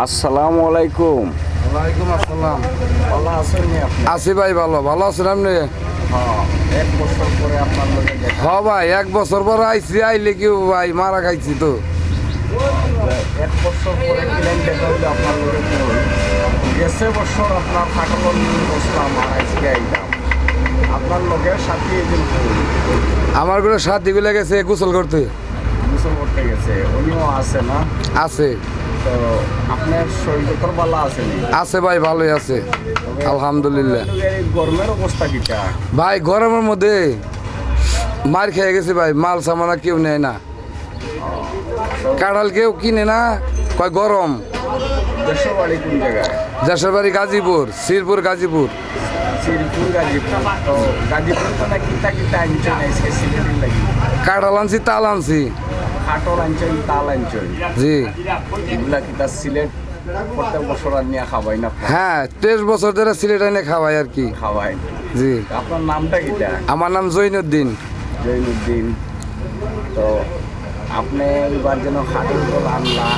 আসসালামু আলাইকুম। ওয়ালাইকুম আসসালাম। ভালো আছেন আছি ভাই ভালো। ভালো আছেন আপনি? হ্যাঁ এক বছর পরে আপনার লোকে হ ভাই এক বছর পর আইছি আইলে কি ভাই মারা খাইছি তো। এক বছর পরে ক্লেম দেখা হইলে আপনার লোকে গেছে বছর আপনার ফাটল নিয়ে বসলাম আর আজকে আইলাম। আপনার লোকের সাথে এদিন আমারগুলো গেছে গোসল করতে। গোসল করতে গেছে উনিও আছে না? আছে। তো আপনার শরীর তোর ভালো আছে ভাই ভালোই আছে। আলহামদুলিল্লাহ। গরমের অবস্থা কিটা? ভাই গরমের মধ্যে মার খেয়ে গেছে ভাই মাল সামানা কেউ নেয় না। কাঁঠাল কেউ কিনে না কয় গরম। দেশের বাড়ি জায়গায়? দেশের গাজীপুর শিরপুর গাজীপুর। কাঁঠাল আনছি তাল আনছি। খাটর আনছেন তাল আনছেন জি। এগুলা কিতা সিলেট প্রত্যেক বছর আর নিয়ে খাবাই না? আপনারা? হ্যাঁ তেইশ বছর ধরে সিলেট খাওয়াই আর কি। খাওয়াই জি। আপনার নামটা কিটা আমার নাম জৈনুদ্দিন। জৈনুদ্দিন। তো আপনি এবার যেন খাটের উপর আনলা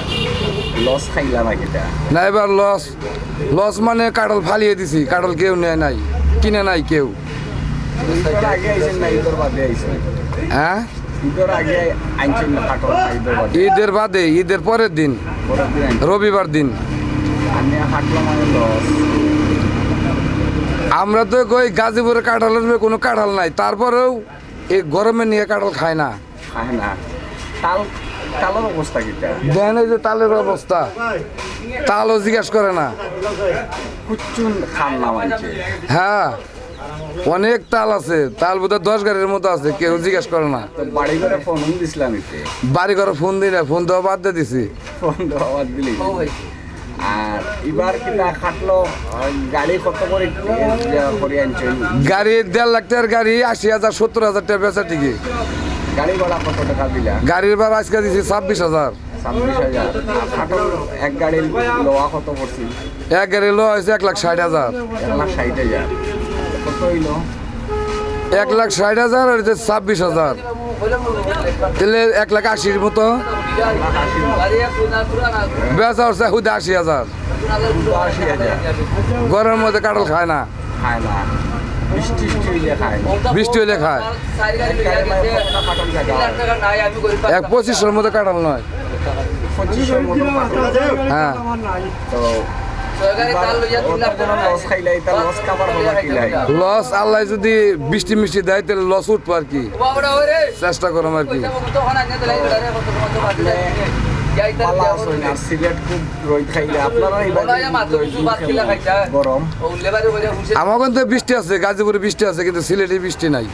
লস খাইলা না কিটা না এবার লস লস মানে কাঁঠাল ফালিয়ে দিছি কাঁঠাল কেউ নেয় নাই কিনে নাই কেউ। না হ্যাঁ ঈদের না না বাদে ঈদের পরের দিন। রবিবার দিন। আমরা তো কই গাজীপুরে কাঁঠালের কোনো কাঁঠাল নাই তারপরেও এই গরমে নিয়ে কাঁঠাল খায় না। খায় না। তালের অবস্থা কিটা? দেখেন যে তালের অবস্থা তালও জিজ্ঞাসা করে না। কুচুন খান নাম হ্যাঁ। অনেক তাল আছে তাল বোধহয় দশ গাড়ির মতো আছে কেউ জিজ্ঞাসা করে না। বাড়ি করে ফোন দিছিলাম বাড়ি ঘরে ফোন দিই না ফোন দেওয়া বাদ দিয়ে দিছি। ফোন দেওয়া দিলি। আর এবার কিনা খাটলো? গাড়ি কত করে করে আনছেন গাড়ি দেড় লাখ টাকার গাড়ি আশি হাজার সত্তর হাজার টাকা বেচা টিকি গাড়ি ভাড়া কত টাকা দিলা? গাড়ির ভাড়া আজকে দিছি ছাব্বিশ হাজার। ছাব্বিশ হাজার। এক গাড়ি লোয়া কত পড়ছি? এক গাড়ি লো হয়েছে এক লাখ ষাট হাজার। এক লাখ ষাট হাজার। কত হইল এক লাখ ষাট হাজার আর ছাব্বিশ হাজার। তাহলে এক লাখ আশির মতো। বেচা হচ্ছে হুদে আশি হাজার। ঘরের মধ্যে কাঁঠাল খায় না। বৃষ্টি হইলে খায়। বৃষ্টি হলে খায়। এক পঁচিশের মধ্যে কাঁঠাল নয়। হ্যাঁ। লস আল্লাহ যদি বৃষ্টি মিষ্টি দেয় তাহলে লস উঠবো আর কি। চেষ্টা করলাম আর কি। আমার কিন্তু বৃষ্টি আছে গাজীপুরে বৃষ্টি আছে কিন্তু সিলেটে বৃষ্টি নাই।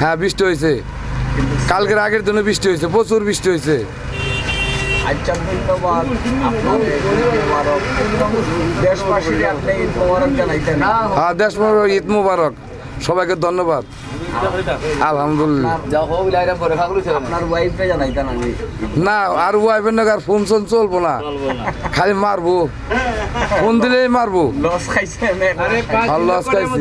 হ্যাঁ। বৃষ্টি হয়েছে কালকের আগের দিনে বৃষ্টি হয়েছে প্রচুর বৃষ্টি হয়েছে আচ্ছা ধন্যবাদ। দেশবাসীর আপনি ঈদ মোবারক জানাইতেন। হ্যাঁ দেশ ঈদ মুবারক। সবাইকে ধন্যবাদ। আলহামদুলিল্লাহ। আপনার ওয়াইফে জানাইতেন আমি না আর ওয়াইফের নাকি আর ফোন সোন চলবো না। খালি মারবো। ফোন দিলেই মারবো। লস খাইছেন আর লস খাইছি।